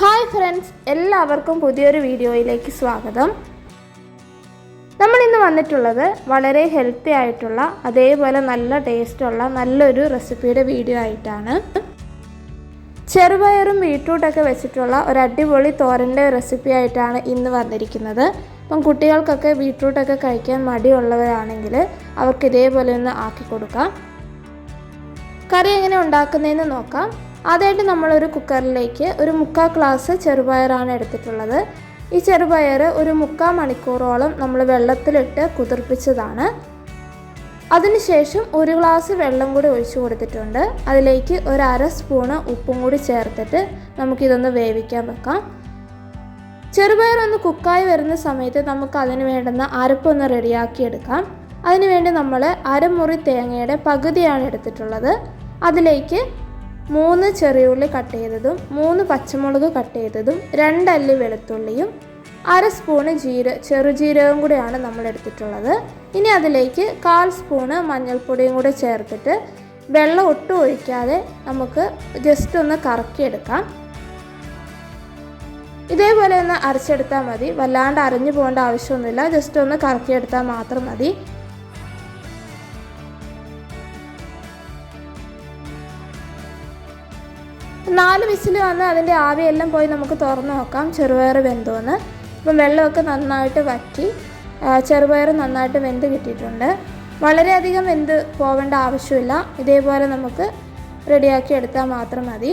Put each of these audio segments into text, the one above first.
Hi friends എല്ലാവർക്കും പുതിയൊരു വീഡിയോയിലേക്ക് സ്വാഗതം. നമ്മൾ ഇന്ന് വന്നിട്ടുള്ളത് വളരെ ഹെൽത്തി ആയിട്ടുള്ള അതേപോലെ നല്ല ടേസ്റ്റുള്ള നല്ലൊരു റെസിപ്പിയുടെ വീഡിയോ ആയിട്ടാണ്. ചെറുപയറും ബീട്രൂട്ടൊക്കെ വെച്ചിട്ടുള്ള ഒരു അടിപൊളി തോരന്റെ റെസിപ്പി ആയിട്ടാണ് ഇന്ന് വന്നിരിക്കുന്നത്. അപ്പം കുട്ടികൾക്കൊക്കെ ബീട്രൂട്ടൊക്കെ കഴിക്കാൻ മടിയുള്ളവരാണെങ്കിൽ അവർക്ക് ഇതേപോലെ ഒന്ന് ആക്കി കൊടുക്കാം. കറി എങ്ങനെ ഉണ്ടാക്കുന്നതെന്ന് നോക്കാം. ആദ്യമായിട്ട് നമ്മളൊരു കുക്കറിലേക്ക് ഒരു മുക്കാൽ ഗ്ലാസ് ചെറുപയറാണ് എടുത്തിട്ടുള്ളത്. ഈ ചെറുപയർ ഒരു മുക്കാൽ മണിക്കൂറോളം നമ്മൾ വെള്ളത്തിലിട്ട് കുതിർപ്പിച്ചതാണ്. അതിനുശേഷം ഒരു ഗ്ലാസ് വെള്ളം കൂടി ഒഴിച്ചു കൊടുത്തിട്ടുണ്ട്. അതിലേക്ക് ഒരു അര സ്പൂണ് ഉപ്പും കൂടി ചേർത്തിട്ട് നമുക്കിതൊന്ന് വേവിക്കാൻ വെക്കാം. ചെറുപയർ ഒന്ന് കുക്കായി വരുന്ന സമയത്ത് നമുക്ക് അതിന് വേണ്ടുന്ന അരപ്പൊന്ന് റെഡിയാക്കി എടുക്കാം. അതിനുവേണ്ടി നമ്മൾ അരമുറി തേങ്ങയുടെ പകുതിയാണ് എടുത്തിട്ടുള്ളത്. അതിലേക്ക് മൂന്ന് ചെറിയുള്ളി കട്ട് ചെയ്തതും മൂന്ന് പച്ചമുളക് കട്ട് ചെയ്തതും രണ്ടല്ലി വെളുത്തുള്ളിയും അര സ്പൂണ് ജീര ചെറുജീരകം കൂടിയാണ് നമ്മൾ എടുത്തിട്ടുള്ളത്. ഇനി അതിലേക്ക് കാൽ സ്പൂണ് മഞ്ഞൾപ്പൊടിയും കൂടി ചേർത്തിട്ട് വെള്ളം ഒട്ടും ഒഴിക്കാതെ നമുക്ക് ജസ്റ്റ് ഒന്ന് കറക്കിയെടുക്കാം. ഇതേപോലെ ഒന്ന് അരച്ചെടുത്താൽ മതി. വല്ലാണ്ട് അരഞ്ഞു പോകേണ്ട ആവശ്യമൊന്നുമില്ല. ജസ്റ്റ് ഒന്ന് കറക്കിയെടുത്താൽ മാത്രം മതി. നാല് വിസിൽ വന്ന് അതിന്റെ ആവിയെല്ലാം പോയി നമുക്ക് തുറന്ന് നോക്കാം. ചെറുപയർ വെന്തോന്ന്. അപ്പം വെള്ളമൊക്കെ നന്നായിട്ട് വറ്റി ചെറുപയർ നന്നായിട്ട് വെന്ത് കിട്ടിയിട്ടുണ്ട്. വളരെയധികം വെന്ത് പോവേണ്ട ആവശ്യമില്ല. ഇതേപോലെ നമുക്ക് റെഡിയാക്കി എടുത്താൽ മാത്രം മതി.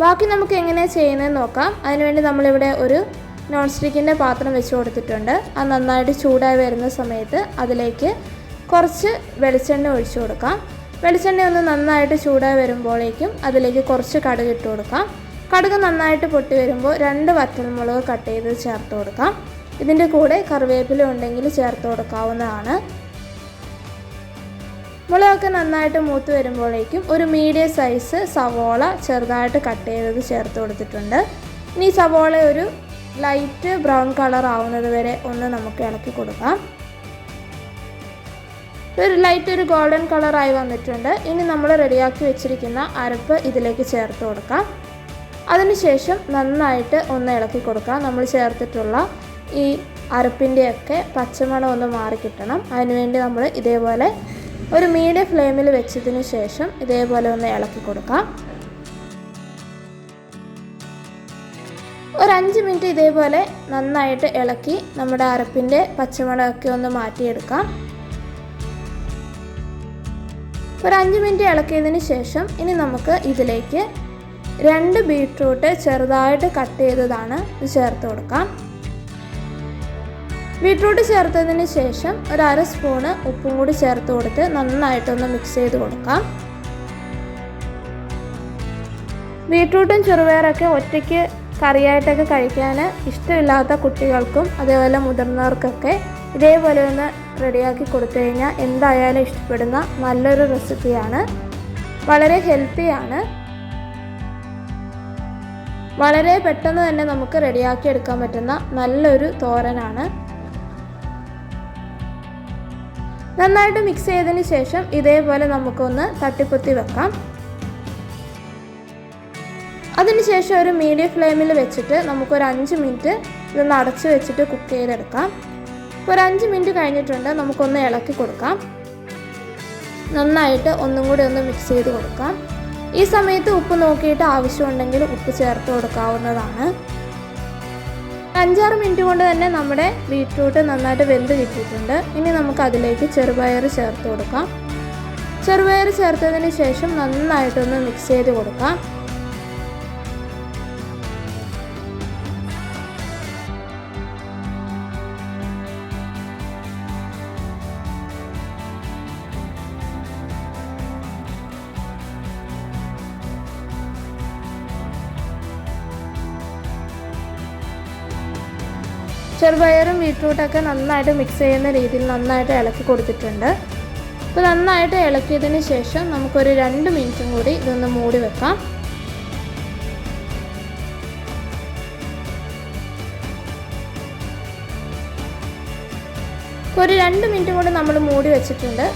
ബാക്കി നമുക്ക് എങ്ങനെയാണ് ചെയ്യുന്നതെന്ന് നോക്കാം. അതിനുവേണ്ടി നമ്മളിവിടെ ഒരു നോൺ സ്റ്റിക്കിന്റെ പാത്രം വെച്ച് കൊടുത്തിട്ടുണ്ട്. അത് നന്നായിട്ട് ചൂടായി വരുന്ന സമയത്ത് അതിലേക്ക് കുറച്ച് വെളിച്ചെണ്ണ ഒഴിച്ചു കൊടുക്കാം. വെളിച്ചെണ്ണ ഒന്ന് നന്നായിട്ട് ചൂടായി വരുമ്പോഴേക്കും അതിലേക്ക് കുറച്ച് കടുക് ഇട്ട് കൊടുക്കാം. കടുക് നന്നായിട്ട് പൊട്ടി വരുമ്പോൾ രണ്ട് വറ്റൽമുളക് കട്ട് ചെയ്ത് ചേർത്ത് കൊടുക്കാം. ഇതിന്റെ കൂടെ കറിവേപ്പില ഉണ്ടെങ്കിൽ ചേർത്ത് കൊടുക്കാവുന്നതാണ്. മുളകൊക്കെ നന്നായിട്ട് മൂത്ത് വരുമ്പോഴേക്കും ഒരു മീഡിയം സൈസ് സവോള ചെറുതായിട്ട് കട്ട് ചെയ്തത് ചേർത്ത് കൊടുത്തിട്ടുണ്ട്. ഇനി സവോള ഒരു ലൈറ്റ് ബ്രൗൺ കളർ ആവുന്നത് വരെ ഒന്ന് നമുക്ക് ഇളക്കി കൊടുക്കാം. ഒരു ലൈറ്റ് ഒരു ഗോൾഡൻ കളറായി വന്നിട്ടുണ്ട്. ഇനി നമ്മൾ റെഡിയാക്കി വെച്ചിരിക്കുന്ന അരപ്പ് ഇതിലേക്ക് ചേർത്ത് കൊടുക്കാം. അതിനുശേഷം നന്നായിട്ട് ഒന്ന് ഇളക്കി കൊടുക്കാം. നമ്മൾ ചേർത്തിട്ടുള്ള ഈ അരപ്പിന്റെയൊക്കെ പച്ചമണം ഒന്ന് മാറി കിട്ടണം. അതിനുവേണ്ടി നമ്മൾ ഇതേപോലെ ഒരു മീഡിയം ഫ്ലെയിമിൽ വെച്ചതിന് ശേഷം ഇതേപോലെ ഒന്ന് ഇളക്കി കൊടുക്കാം. ഒരു അഞ്ച് മിനിറ്റ് ഇതേപോലെ നന്നായിട്ട് ഇളക്കി നമ്മുടെ അരപ്പിന്റെ പച്ചമണമൊക്കെ ഒന്ന് മാറ്റിയെടുക്കാം. ഒരു അഞ്ച് മിനിറ്റ് ഇളക്കിയതിന് ശേഷം ഇനി നമുക്ക് ഇതിലേക്ക് രണ്ട് ബീട്രൂട്ട് ചെറുതായിട്ട് കട്ട് ചെയ്തതാണ് ഇത് ചേർത്ത് കൊടുക്കാം. ബീട്രൂട്ട് ചേർത്തതിന് ശേഷം ഒരു അര സ്പൂണ് ഉപ്പും കൂടി ചേർത്ത് കൊടുത്ത് നന്നായിട്ടൊന്ന് മിക്സ് ചെയ്ത് കൊടുക്കാം. ബീട്രൂട്ടും ചെറുപയറൊക്കെ ഒറ്റയ്ക്ക് കറിയായിട്ടൊക്കെ കഴിക്കാൻ ഇഷ്ടമില്ലാത്ത കുട്ടികൾക്കും അതേപോലെ മുതിർന്നവർക്കൊക്കെ ഇതേപോലെ ഒന്ന് റെഡിയാക്കി കൊടുത്തു കഴിഞ്ഞാൽ എന്തായാലും ഇഷ്ടപ്പെടുന്ന നല്ലൊരു റെസിപ്പിയാണ്. വളരെ ഹെൽത്തിയാണ് വളരെ പെട്ടെന്ന് തന്നെ നമുക്ക് റെഡിയാക്കി എടുക്കാൻ പറ്റുന്ന നല്ലൊരു തോരനാണ്. നന്നായിട്ട് മിക്സ് ചെയ്തതിന് ശേഷം ഇതേപോലെ നമുക്കൊന്ന് തട്ടിപ്പൊത്തി വെക്കാം. അതിനുശേഷം ഒരു മീഡിയം ഫ്ലെയിമിൽ വെച്ചിട്ട് നമുക്കൊരു അഞ്ച് മിനിറ്റ് ഇതൊന്ന് അടച്ച് വെച്ചിട്ട് കുക്ക് ചെയ്തെടുക്കാം. ഒരു അഞ്ച് മിനിറ്റ് കഴിഞ്ഞിട്ടുണ്ട്. നമുക്കൊന്ന് ഇളക്കി കൊടുക്കാം. നന്നായിട്ട് ഒന്നും കൂടി ഒന്ന് മിക്സ് ചെയ്ത് കൊടുക്കാം. ഈ സമയത്ത് ഉപ്പ് നോക്കിയിട്ട് ആവശ്യമുണ്ടെങ്കിൽ ഉപ്പ് ചേർത്ത് കൊടുക്കാവുന്നതാണ്. അഞ്ചാറ് മിനിറ്റ് കൊണ്ട് തന്നെ നമ്മുടെ ബീട്രൂട്ട് നന്നായിട്ട് വെന്ത് കിട്ടിയിട്ടുണ്ട്. ഇനി നമുക്ക് അതിലേക്ക് ചെറുപയർ ചേർത്ത് കൊടുക്കാം. ചെറുപയർ ചേർത്തതിന് ശേഷം നന്നായിട്ടൊന്ന് മിക്സ് ചെയ്ത് കൊടുക്കാം. ചെറുപയറും ബീട്രൂട്ടൊക്കെ നന്നായിട്ട് മിക്സ് ചെയ്യുന്ന രീതിയിൽ നന്നായിട്ട് ഇളക്കി കൊടുത്തിട്ടുണ്ട്. അപ്പോൾ നന്നായിട്ട് ഇളക്കിയതിന് ശേഷം നമുക്കൊരു രണ്ട് മിനിറ്റും കൂടി ഇതൊന്ന് മൂടി വെക്കാം. ഒരു രണ്ട് മിനിറ്റ് കൂടി നമ്മൾ മൂടി വെച്ചിട്ടുണ്ട്.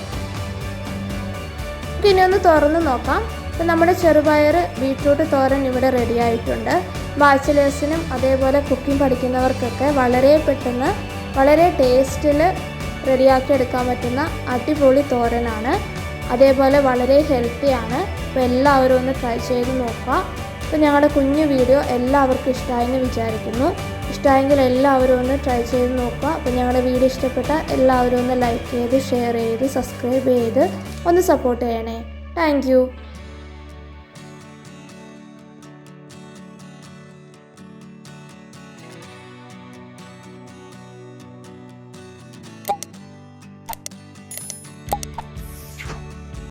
ഇനി ഒന്ന് തുറന്ന് നോക്കാം. അപ്പോൾ നമ്മുടെ ചെറുപയർ ബീട്രൂട്ട് തോരൻ ഇവിടെ റെഡി ആയിട്ടുണ്ട്. ബാച്ചിലേഴ്സിനും അതേപോലെ കുക്കിംഗ് പഠിക്കുന്നവർക്കൊക്കെ വളരെ പെട്ടെന്ന് വളരെ ടേസ്റ്റിൽ റെഡിയാക്കി എടുക്കാൻ പറ്റുന്ന അടിപൊളി തോരനാണ്. അതേപോലെ വളരെ ഹെൽത്തിയാണ് അപ്പോൾ എല്ലാവരും ഒന്ന് ട്രൈ ചെയ്ത് നോക്കുക. അപ്പോൾ ഞങ്ങളുടെ കുഞ്ഞു വീഡിയോ എല്ലാവർക്കും ഇഷ്ടമായെന്ന് വിചാരിക്കുന്നു. ഇഷ്ടമായെങ്കിൽ എല്ലാവരും ഒന്ന് ട്രൈ ചെയ്ത് നോക്കുക. അപ്പോൾ ഞങ്ങളുടെ വീഡിയോ ഇഷ്ടപ്പെട്ട എല്ലാവരും ഒന്ന് ലൈക്ക് ചെയ്ത് ഷെയർ ചെയ്ത് സബ്സ്ക്രൈബ് ചെയ്ത് ഒന്ന് സപ്പോർട്ട് ചെയ്യണേ. താങ്ക്